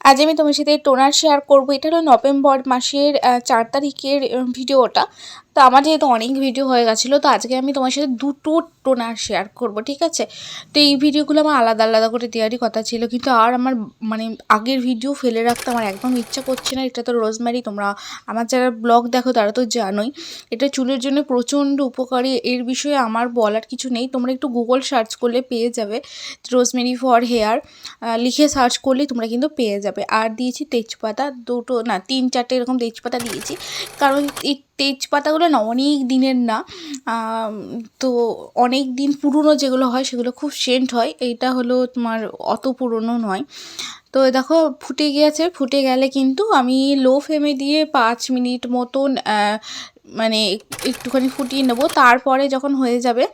আজ আমি তোমার সাথে টোনার শেয়ার করব। এটা হলো নভেম্বর মাসের চার তারিখের ভিডিওটা তো আমার যেহেতু অনেক ভিডিও হয়ে গেছিল, তো আজকে আমি তোমার সাথে দুটো টোনার শেয়ার করব, ঠিক আছে? তো এই ভিডিওগুলো আমার আলাদা আলাদা করে দেওয়ারই কথা ছিল, কিন্তু আর আমার মানে আগের ভিডিও ফেলে রাখতে আমার একদম ইচ্ছা করছে না, এটা তো রোজম্যারি তোমরা আমার যারা ব্লগ দেখো তারা তো জানোই, এটা চুলের জন্য প্রচণ্ড উপকারী, এর বিষয়ে আমার বলার কিছু নেই, তোমরা একটু গুগল সার্চ করলে পেয়ে যাবে, রোজমেরি ফর হেয়ার লিখে সার্চ করলে তোমরা কিন্তু পেয়ে যাবে, আর দিয়েছি তেজপাতা, দুটো না, তিন চারটে এরকম তেজপাতা দিয়েছি, কারণ এই তেজপাতাগুলো না, অনেক দিনের না। তো অনেক দিন পুরনো যেগুলো হয় সেগুলো খুব সেন্ট হয়। এইটা হলো তোমার অত পুরনো নয়। তো দেখো, ফুটে গিয়েছে। ফুটে গেলে কিন্তু আমি লো ফ্লেমে দিয়ে পাঁচ মিনিট মতন মানে একটুখানি ফুটিয়ে নেব। তারপরে যখন হয়ে যাবে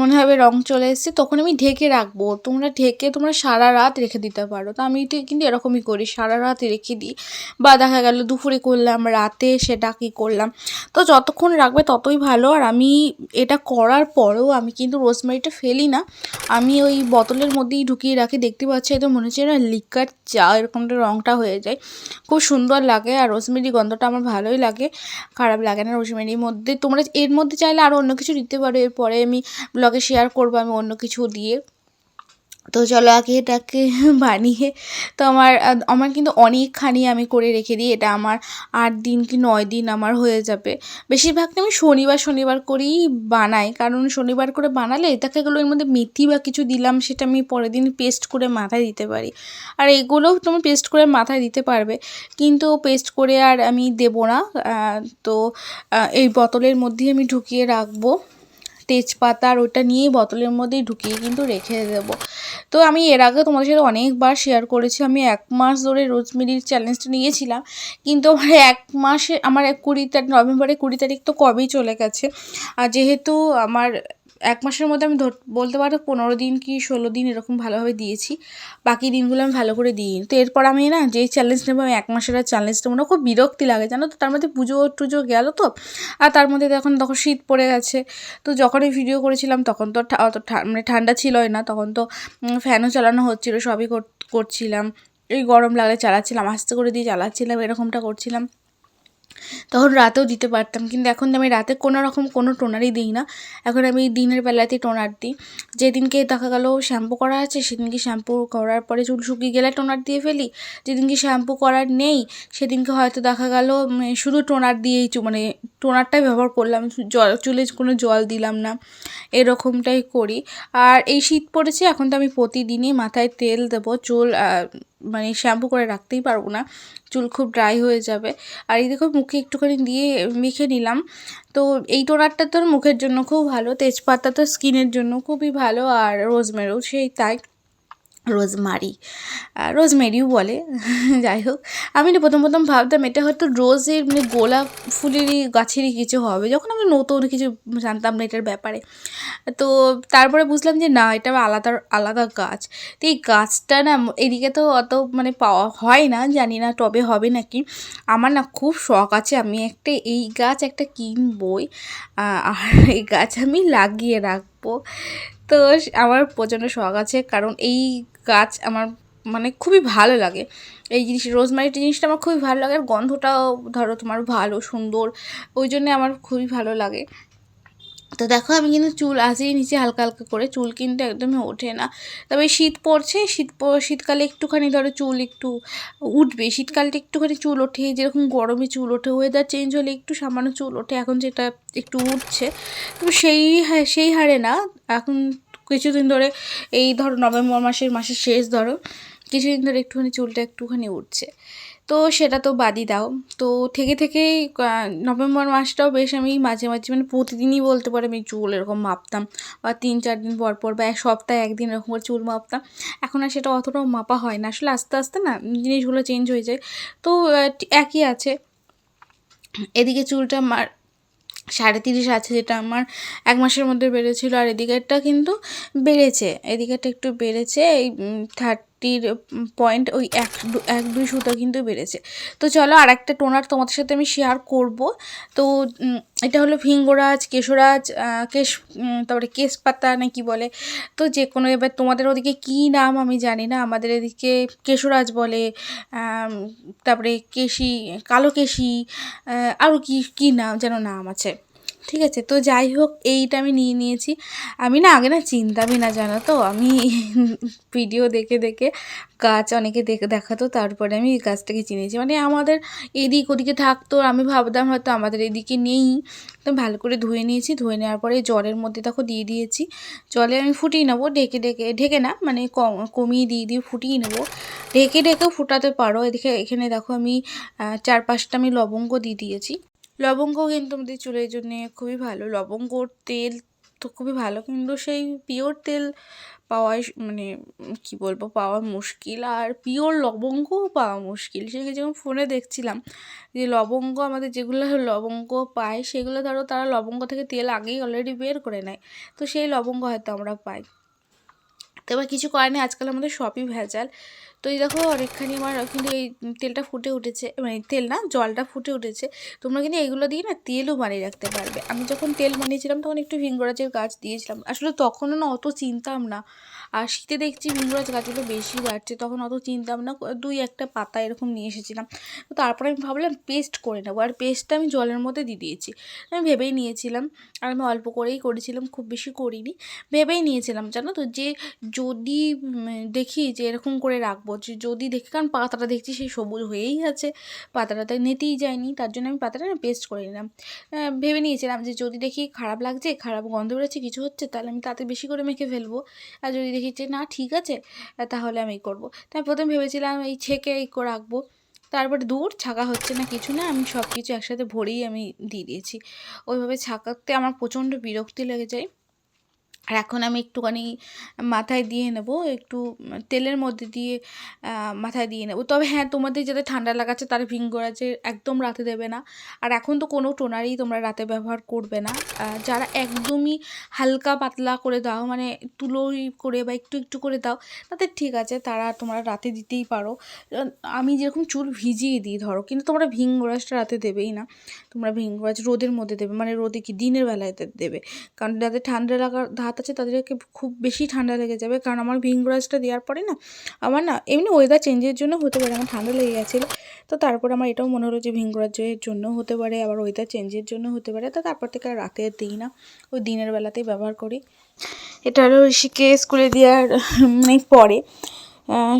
মনে হবে রং চলে এসেছে, তখন আমি ঢেকে রাখব। তোমরা ঢেকে, তোমরা সারা রাত রেখে দিতে পারো। তো আমি কিন্তু এরকমই করি, সারা রাত রেখে দিই। বা দেখা গেল দুপুরে করলাম, রাতে সেটা কি করলাম। তো যতক্ষণ রাখবে ততই ভালো। আর আমি এটা করার পরেও আমি কিন্তু রোজমেরিটা ফেলি না। আমি ওই বোতলের মধ্যেই ঢুকিয়ে রাখি। দেখতে পাচ্ছি একদম মনে হচ্ছে না লিকার চা এরকম রঙটা হয়ে যায়। খুব সুন্দর লাগে আর রোজমেরি গন্ধটা আমার ভালোই লাগে। খারাপ লাগে না রোজমেরির মধ্যে। তোমরা এর মধ্যে চাইলে আরও অন্য কিছু দিতে পারো। এরপরে আমি ব্লগে শেয়ার করব আমি অন্য কিছু দিয়ে। তো চলো আগে এটাকে বানিয়ে তো আমার আমার কিন্তু অনেকখানি আমি করে রেখে দিই। এটা আমার আট দিন কি নয় দিন আমার হয়ে যাবে। বেশিরভাগটা আমি শনিবার শনিবার করেই বানাই। কারণ শনিবার করে বানালে দেখা এগুলো এর মধ্যে মেথি বা কিছু দিলাম, সেটা আমি পরের দিন পেস্ট করে মাথায় দিতে পারি। আর এগুলোও তুমি পেস্ট করে মাথায় দিতে পারবে। কিন্তু পেস্ট করে আর আমি দেবো না। তো এই বোতলের মধ্যেই আমি ঢুকিয়ে রাখব। তেজপাতা আর ওটা নিয়েই বোতলের মধ্যেই ঢুকিয়ে কিন্তু রেখে দেব। তো আমি এর আগে তোমাদের সাথে অনেকবার শেয়ার করেছি, আমি এক মাস ধরে রোজমেরির চ্যালেঞ্জটা নিয়েছিলাম, কিন্তু আমার এক মাসে, আমার এক কুড়ি তারিখ নভেম্বরের কুড়ি তারিখ তো কবেই চলে গেছে। আর যেহেতু আমার এক মাসের মধ্যে আমি বলতে পারো পনেরো দিন কি ষোলো দিন এরকম ভালোভাবে দিয়েছি। বাকি দিনগুলো আমি ভালো করে দিই তো এরপর আমি না যেই চ্যালেঞ্জ নেব, আমি এক মাসের আর চ্যালেঞ্জ নেব না, খুব বিরক্তি লাগে, জানো তো? তার মধ্যে পুজো টুজো গেল তো? আর তার মধ্যে এখন তখন শীত পড়ে গেছে। তো যখন এই ভিডিও করেছিলাম তখন তো অত মানে ঠান্ডা ছিলই না, তখন তো ফ্যানও চালানো হচ্ছিল, সবই কর- করছিলাম। এই গরম লাগলে চালাচ্ছিলাম, আস্তে করে দিয়ে চালাচ্ছিলাম, এরকমটা করছিলাম। তখন রাতেও দিতে পারতাম। কিন্তু এখন আমি রাতে কোনো রকম কোনো টোনারই দিই না। এখন আমি দিনের বেলাতেই টোনার দিই। যেদিনকে দেখা গেল শ্যাম্পু করা আছে, সেদিনকে শ্যাম্পু করার পরে চুল শুকিয়ে গেলে টোনার দিয়ে ফেলি। যেদিনকে শ্যাম্পু করার নেই, সেদিনকে হয়তো দেখা গেল শুধু টোনার দিয়েই মানে টোনারটাই ব্যবহার করলাম। জল, চুলে কোনো জল দিলাম না। এরকমটাই করি। আর এই শীত পড়েছে, এখন তো আমি প্রতিদিনই মাথায় তেল দেবো, চুল মানে শ্যাম্পু করে রাখতেই পারব না। চুল খুব ড্রাই হয়ে যাবে। আর এই দেখো মুখে একটুখানি দিয়ে মেখে নিলাম। তো এই টোনারটা তোর মুখের জন্য খুব ভালো, তেজপাতা তো স্কিনের জন্য খুবই ভালো, আর রোজমেরও সেই তাই। রোজমারি। রোজমেরিও বলে, যাই হোক। আমি না প্রথম প্রথম ভাবতাম এটা হয়তো রোজের মানে গোলাপ ফুলেরই গাছেরই কিছু হবে। যখন আমি নতুন কিছু জানতাম না এটার ব্যাপারে। তো তারপরে বুঝলাম যে না, এটা আলাদা আলাদা গাছ। তো এই গাছটা না এদিকে তো অত মানে পাওয়া হয় না, জানি না টবে হবে নাকি। আমার না খুব শখ আছে, আমি একটা এই গাছ একটা কিনবই। আর এই গাছ আমি লাগিয়ে রাখব। তো আমার প্রচণ্ড শখ আছে, কারণ এই গাছ আমার মানে খুবই ভালো লাগে। এই জিনিস রোজমারি জিনিসটা আমার খুবই ভালো লাগে, আর গন্ধটাও ধরো তোমার ভালো, সুন্দর, ওই জন্যে আমার খুবই ভালো লাগে। তো দেখো আমি কিন্তু চুল আসেই নিচে হালকা হালকা করে, চুল কিন্তু একদমই ওঠে না। তবে শীত পড়ছে, শীত শীতকালে একটুখানি ধরো চুল একটু উঠবে, শীতকালটা একটুখানি চুল ওঠে, যেরকম গরমে চুল ওঠে ওয়েদার চেঞ্জ হলে একটু সামান্য চুল ওঠে, এখন যেটা একটু উঠছে। তো সেই সেই হারে না, এখন কিছুদিন ধরে এই ধরো নভেম্বর মাসের মাসের শেষ ধরো, কিছুদিন ধরে একটুখানি চুলটা একটুখানি উঠছে তো সেটা তো বাদই দাও। তো থেকে থেকেই নভেম্বর মাসটাও বেশ আমি মাঝে মাঝে মানে প্রতিদিনই বলতে পারো আমি চুল এরকম মাপতাম বা তিন চার দিন পর পর বা এক সপ্তাহে একদিন এরকম করে চুল মাপতাম। এখন আর সেটা অতটাও মাপা হয় না। আসলে আস্তে আস্তে না জিনিসগুলো চেঞ্জ হয়ে যায়। তো একই আছে। এদিকে চুলটা সাড়ে তিরিশ আছে যেটা আমার এক মাসের মধ্যে বেড়েছিল, আর এদিকেরটা কিন্তু বেড়েছে। এদিকেরটা একটু বেড়েছে, এই একটির পয়েন্ট ওই এক এক দুই সুতো কিন্তু বেড়েছে। তো চলো আর একটা টোনার তোমাদের সাথে আমি শেয়ার করব। তো এটা হলো ভিঙ্গরাজ, কেশরাজ কেশ তারপরে কেশপাতা না কি বলে। তো যে কোনো এবার তোমাদের ওদিকে কী নাম আমি জানি না। আমাদের এদিকে কেশরাজ বলে তারপরে কেশি, কালো কেশি আরও কি, কী নাম যেন নাম আছে। ঠিক আছে? তো যাই হোক, এইটা আমি নিয়ে নিয়েছি। আমি না আগে না চিনতামই না, জানো তো? আমি ভিডিও দেখে দেখে, গাছ অনেকে দেখে, দেখাতো, তারপরে আমি এই গাছটাকে চিনেছি। মানে আমাদের এদিক ওদিকে থাকতো, আমি ভাবতাম হয়তো আমাদের এদিকে নেই। তো ভালো করে ধুয়ে নিয়েছি। ধুয়ে নেওয়ার পরে জলের মধ্যে দেখো দিয়ে দিয়েছি। জলে আমি ফুটিয়ে নেব, ঢেকে ঢেকে ঢেকে না মানে কম কমিয়ে দিয়ে দিয়ে ফুটিয়ে নেব। ঢেকে ঢেকেও ফুটাতে পারো। এদিকে এখানে দেখো আমি চার পাঁচটা আমি লবঙ্গ দিয়ে দিয়েছি। লবঙ্গ কিন্তু আমাদের চুলের জন্যে খুবই ভালো। লবঙ্গর তেল তো খুবই ভালো, কিন্তু সেই পিওর তেল পাওয়াই মানে কি বলব, পাওয়া মুশকিল। আর পিওর লবঙ্গও পাওয়া মুশকিল। সেগুলো যখন ফোনে দেখছিলাম যে লবঙ্গ আমাদের যেগুলো লবঙ্গ পায়, সেগুলো ধরো তারা লবঙ্গ থেকে তেল আগেই অলরেডি বের করে নেয়, তো সেই লবঙ্গ হয়তো আমরা পাই। তো এবার কিছু করার নেই, আজকাল আমাদের সবই ভেজাল। তো এই দেখো অনেকখানি আমার কিন্তু এই তেলটা ফুটে উঠেছে মানে তেল না, জলটা ফুটে উঠেছে। তোমরা কিন্তু এগুলো দিয়ে না তেলও বানিয়ে রাখতে পারবে। আমি যখন তেল বানিয়েছিলাম তখন একটু ভিঙ্গরাজের গাছ দিয়েছিলাম। আসলে তখনও না অত চিনতাম না। আর শীতে দেখছি ভিঙ্গরাজ গাছগুলো বেশি বাড়ছে, তখন অত চিনতাম না, দুই একটা পাতা এরকম নিয়ে এসেছিলাম। তারপরে আমি ভাবলাম পেস্ট করে নেব, আর পেস্টটা আমি জলের মধ্যে দিয়ে দিয়েছি। আমি ভেবেই নিয়েছিলাম, আর আমি অল্প করেই করেছিলাম, খুব বেশি করিনি। ভেবেই নিয়েছিলাম, জানো তো, যে যদি দেখি যে এরকম করে রাখব, যে যদি দেখি, কারণ পাতাটা দেখছি সেই সবুজ হয়েই আছে পাতাটাতে নেতেই যায়নি, তার জন্য আমি পাতাটা পেস্ট করে নিলাম। ভেবে নিয়েছিলাম যে যদি দেখি খারাপ লাগছে, খারাপ গন্ধ বেরোচ্ছে, কিছু হচ্ছে, তাহলে আমি তাতে বেশি করে মেখে ফেলব। আর যদি দেখি যে, না, ঠিক আছে তাহলে আমি করব। তাই প্রথমে ভেবেছিলাম এই ছেঁকে এই রাখব। তারপরে দূর, ছাকা হচ্ছে না কিছু না, আমি সব কিছু একসাথে ভরেই আমি দিয়ে দিয়েছি। ওইভাবে ছাকাতে আমার প্রচণ্ড বিরক্তি লেগে যায়। আর এখন আমি একটুখানি মাথায় দিয়ে নেব, একটু তেলের মধ্যে দিয়ে মাথায় দিয়ে নেব। তবে হ্যাঁ তোমাদের যাদের ঠান্ডা লাগাচ্ছে তারা ভিঙ্গরাজের একদম রাতে দেবে না। আর এখন তো কোনো টোনারই তোমরা রাতে ব্যবহার করবে না। যারা একদমই হালকা পাতলা করে দাও মানে তুলোই করে বা একটু একটু করে দাও, তাদের ঠিক আছে, তারা তোমরা রাতে দিতেই পারো। আমি যেরকম চুল ভিজিয়ে দিই, ধরো, কিন্তু তোমরা ভিঙ্গরাজটা রাতে দেবেই না। তোমরা ভিঙ্গরাজ রোদের মধ্যে দেবে মানে রোদে কি দিনের বেলায় দেবে। কারণ যাদের ঠান্ডা লাগার ধাত আছে তাদেরকে খুব বেশি ঠান্ডা লেগে যাবে। কারণ আমার ভিঙ্গরাজটা দেওয়ার পরে না, আমার না এমনি ওয়েদার চেঞ্জের জন্য হতে পারে, আমার ঠান্ডা লেগে গেছিল। তো তারপর আমার এটাও মনে হলো যে ভিঙ্গরাজের জন্য হতে পারে, আবার ওয়েদার চেঞ্জের জন্য হতে পারে। তো তারপর থেকে আর রাতে দিই না, ওই দিনের বেলাতেই ব্যবহার করি। এটা হলো ঋষিকে স্কুলে দেওয়ার মানে পরে।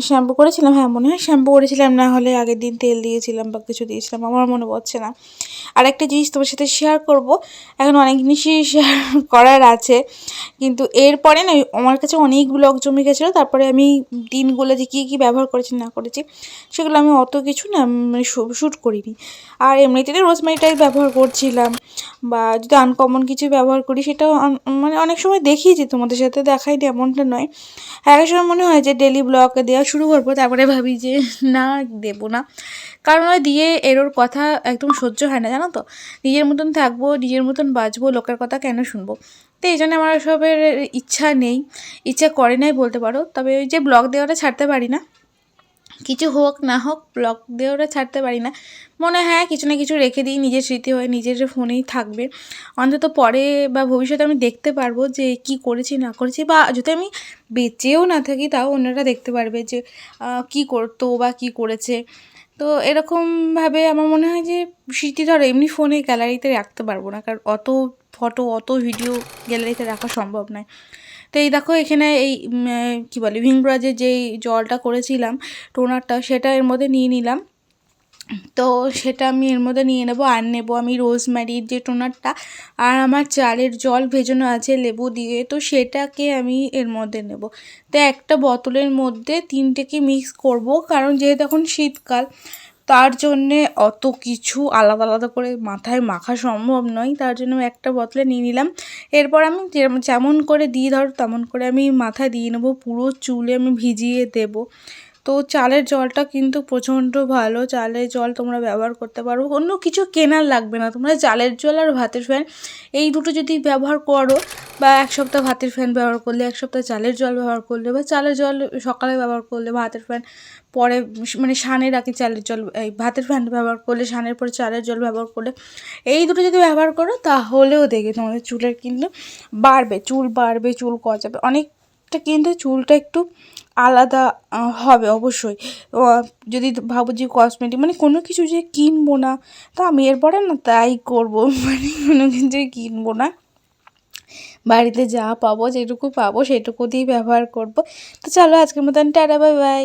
শ্যাম্পু করেছিলাম হ্যাঁ মনে হয় শ্যাম্পু করেছিলাম, না হলে আগের দিন তেল দিয়েছিলাম বা কিছু দিয়েছিলাম, আমার মনে পড়ছে না। আর একটা জিনিস তোমার সাথে শেয়ার করব। এখন অনেক জিনিসই শেয়ার করার আছে। কিন্তু এরপরে না, আমার কাছে অনেক ব্লগ জমে গেছিল, তারপরে আমি দিনগুলো যে কী কী ব্যবহার করেছি, না করেছি, সেগুলো আমি অত কিছু না মানে শ্যুট করিনি। আর এমনিতে রোজমেরিটাই ব্যবহার করছিলাম, বা যদি আনকমন কিছু ব্যবহার করি, সেটাও মানে অনেক সময় দেখিয়েছি, তোমাদের সাথে দেখাই দেখাইনি, এমনটা নয়। এক সময় মনে হয় যে ডেলি ব্লগ দেওয়া শুরু করব, তারপরে ভাবি যে, না, দেবো না। কারণ দিয়ে এরোর কথা একদম সহ্য হয় না, জানো তো? নিজের মতন থাকব, নিজের মতন বাঁচবো, লোকের কথা কেন শুনব? তো এই জন্য আমার সবের ইচ্ছা নেই, ইচ্ছা করে নাই বলতে পারো। তবে ওই যে ব্লগ দেওয়াটা ছাড়তে পারি না। কিছু হোক, না হোক, ব্লগ দেওয়াটা ছাড়তে পারি না। মনে হয় কিছু না কিছু রেখে দিই, নিজের স্মৃতি হয়ে, নিজের ফোনেই থাকবে। অন্তত পরে বা ভবিষ্যতে আমি দেখতে পারব যে কি করেছি, না করেছি, বা যদি আমি বেঁচেও না থাকি, তাও অন্যরা দেখতে পারবে যে কি করতো বা কি করেছে। তো এরকমভাবে আমার মনে হয় যে, স্মৃতি ধরো এমনি ফোনে গ্যালারিতে রাখতে পারব না। কারণ অত ফটো অত ভিডিও গ্যালারিতে রাখা সম্ভব নয়। তো এই দেখো এখানে এই কী বলে ভিংব্রাজের যেই জলটা করেছিলাম, টোনারটা, সেটা এর মধ্যে নিয়ে নিলাম। তো সেটা আমি এর মধ্যে নিয়ে নেব আর নেব আমি রোজম্যারির যে টোনারটা আর আমার চালের জল ভেজানো আছে লেবু দিয়ে, তো সেটাকে আমি এর মধ্যে নেব। তো একটা বোতলের মধ্যে তিনটেকে মিক্স করব, কারণ যেহেতু এখন শীতকাল, তার জন্যে অত কিছু আলাদা আলাদা করে মাথায় মাখা সম্ভব নয়, তার জন্য একটা বোতলে নিয়ে নিলাম। এরপর আমি যেমন করে দিই, ধর তেমন করে আমি মাথায় দিয়ে নেব, পুরো চুলে আমি ভিজিয়ে দেবো। তো চালের জলটা কিন্তু প্রচণ্ড ভালো। চালের জল তোমরা ব্যবহার করতে পারো। অন্য কিছু কেনার লাগবে না। তোমরা চালের জল আর ভাতের ফ্যান এই দুটো যদি ব্যবহার করো বা এক সপ্তাহ ভাতের ফ্যান ব্যবহার করলে, এক সপ্তাহ চালের জল ব্যবহার করলে বা চালের জল সকালে ব্যবহার করলে, ভাতের ফ্যান পরে মানে সানের আগে চালের জল, এই ভাতের ফ্যান ব্যবহার করলে, সানের পরে চালের জল ব্যবহার করলে এই দুটো যদি ব্যবহার করো তাহলেও দেখে তোমাদের চুলের কিন্তু বাড়বে, চুল বাড়বে, চুল কচাবে অনেকটা কিন্তু চুলটা একটু আলাদা হবে অবশ্যই। যদি ভাবো যে কসমেটিক মানে কোনো কিছু যে কিনবো না, তো আমি এরপরে না তাই করব। মানে কোনো কিছুই কিনবো না। বাড়িতে যা পাবো, যেটুকু পাবো, সেটুকু দিয়েই ব্যবহার করব। তো চলো আজকের মতন, টাটা, বাই বাই।